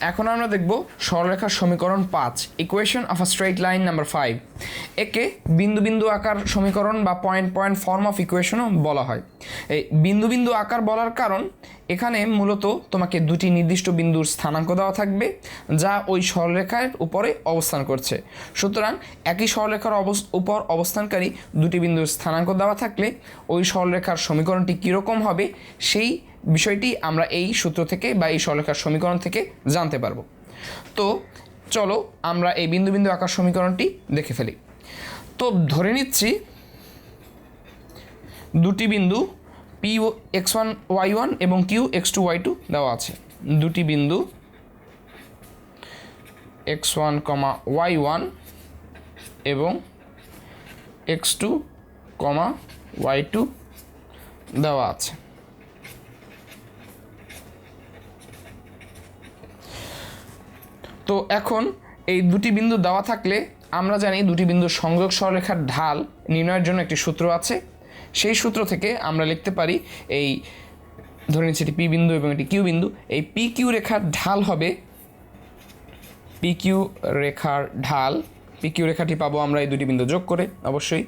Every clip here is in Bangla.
এখন আমরা দেখব সরলরেখার সমীকরণ পাঁচ equation of a straight line number five একে বিন্দু বিন্দু আকার সমীকরণ বা পয়েন্ট পয়েন্ট ফর্ম অফ ইকুয়েশনও বলা হয়। এই বিন্দু বিন্দু আকার বলার কারণ, এখানে মূলত তোমাকে দুটি নির্দিষ্ট বিন্দুর স্থানাঙ্ক দেওয়া থাকবে, যা ওই সরলরেখার উপরে অবস্থান করছে। সুতরাং একই সরলরেখার উপর অবস্থানকারী দুটি বিন্দুর স্থানাঙ্ক দেওয়া থাকলে ওই সরলরেখার সমীকরণটি কীরকম হবে, সেই বিষয়টি আমরা এই সূত্র থেকে বা এই সরলরেখার সমীকরণ থেকে জানতে পারব। তো চলো আমরা এই বিন্দু বিন্দু আকার সমীকরণটি দেখে ফেলি। তো ধরে নিচ্ছি, দুটি বিন্দু P X one Y one এবং Q X two Y two দেওয়া আছে। দুটি বিন্দু X one comma Y one এবং X two comma Y two দেওয়া আছে। তো এখন এই দুটি বিন্দু দেওয়া থাকলে আমরা জানি দুটি বিন্দুর সংযোগ সরলরেখার ঢাল নির্ণয়ের জন্য একটি সূত্র আছে। সেই সূত্র থেকে আমরা লিখতে পারি এই, ধরে নিচ্ছি এটি পি বিন্দু এবং এটি কিউ বিন্দু। এই পি কিউ রেখার ঢাল হবে, পি কিউ রেখার ঢাল, পি কিউ রেখাটি পাবো আমরা এই দুটি বিন্দু যোগ করে, অবশ্যই।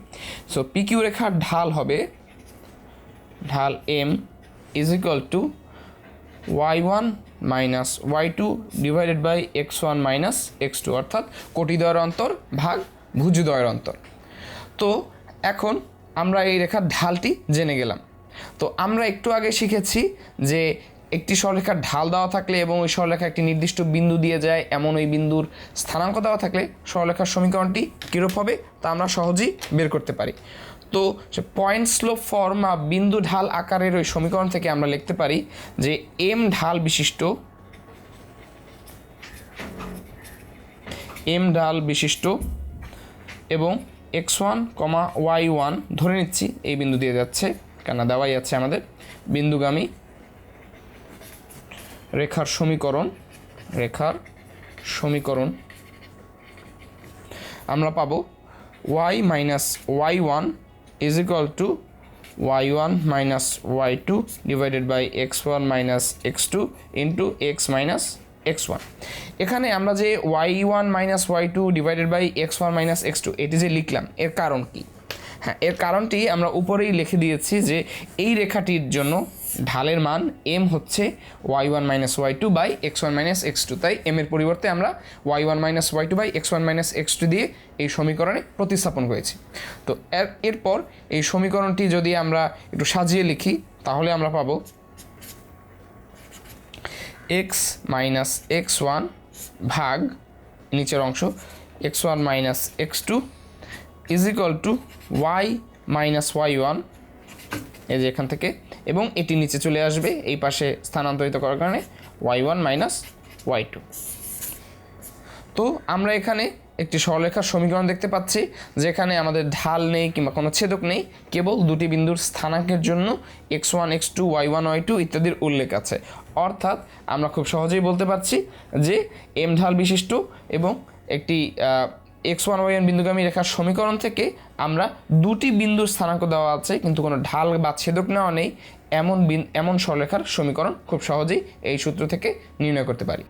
সো পি কিউ রেখার ঢাল হবে, ঢাল M is equal to Y one minus Y two divided by X one minus X two অর্থাৎ কোটিদ্বয়ের অন্তর ভাগ ভুজদ্বয়ের অন্তর। তো এখন আমরা এই রেখার ঢালটি জেনে গেলাম। তো আমরা একটু আগে শিখেছি যে একটি সরলরেখার ঢাল দেওয়া থাকলে এবং ওই সরলরেখা একটি নির্দিষ্ট বিন্দু দিয়ে যায়, এমন ওই বিন্দুর স্থানাঙ্ক দেওয়া থাকলে সরলরেখার সমীকরণটি কীরূপ হবে তা আমরা সহজেই বের করতে পারি। তো পয়েন্ট স্লোপ ফর্ম বিন্দু ঢাল আকারের ওই সমীকরণ থেকে আমরা লিখতে পারি যে এম ঢাল বিশিষ্ট এম ঢাল বিশিষ্ট এবং X one comma Y one ধরে নিচ্ছি, এই বিন্দু দিয়ে যাচ্ছে, কেন দেওয়াই আছে আমাদের, বিন্দুগামী রেখার সমীকরণ রেখার সমীকরণ। আমরা পাবো Y minus Y one minus Y two divided by X one minus X two into X minus X one এখানে আমরা যে Y one minus Y two divided by X one minus X two এটি যে লিখলাম, এর কারণ কি? হ্যাঁ এর কারণটি আমরা উপরেই লিখে দিয়েছি যে এই রেখাটির জন্য ঢালের মান এম হচ্ছে Y one minus Y two by X one minus X two তাই এম এর পরিবর্তে আমরা Y one minus Y two by X one minus X two দিয়ে এই সমীকরণে প্রতিস্থাপন করেছি। তো এর, এরপর এই সমীকরণটি যদি আমরা একটু সাজিয়ে লিখি, তাহলে আমরা পাবো এক্স মাইনাস এক্স ওয়ান ভাগ নিচের অংশ X one minus X two is equal to Y minus Y one এই যে এখান থেকে, এবং এটি নিচে চলে আসবে, এই পাশে স্থানান্তরিত করার কারণে Y one minus Y two তো আমরা এখানে একটি সরলরেখার সমীকরণ দেখতে পাচ্ছি, যেখানে আমাদের ঢাল নেই কিংবা কোনো ছেদক নেই, কেবল দুটি বিন্দুর স্থানাঙ্কের জন্য X one X two Y one Y two ইত্যাদির উল্লেখ আছে। অর্থাৎ আমরা খুব সহজেই বলতে পারছি যে এম ঢাল বিশিষ্ট এবং একটি এক্স ওয়ান ওয়ান বিন্দুগামী রেখার সমীকরণ থেকে আমরা দুটি বিন্দুর স্থানাঙ্ক দেওয়া আছে, কিন্তু কোনো ঢাল বা ছেদক নেওয়া নেই। এমন এমন সরলেখার সমীকরণ খুব সহজেই এই সূত্র থেকে নির্ণয় করতে পারি।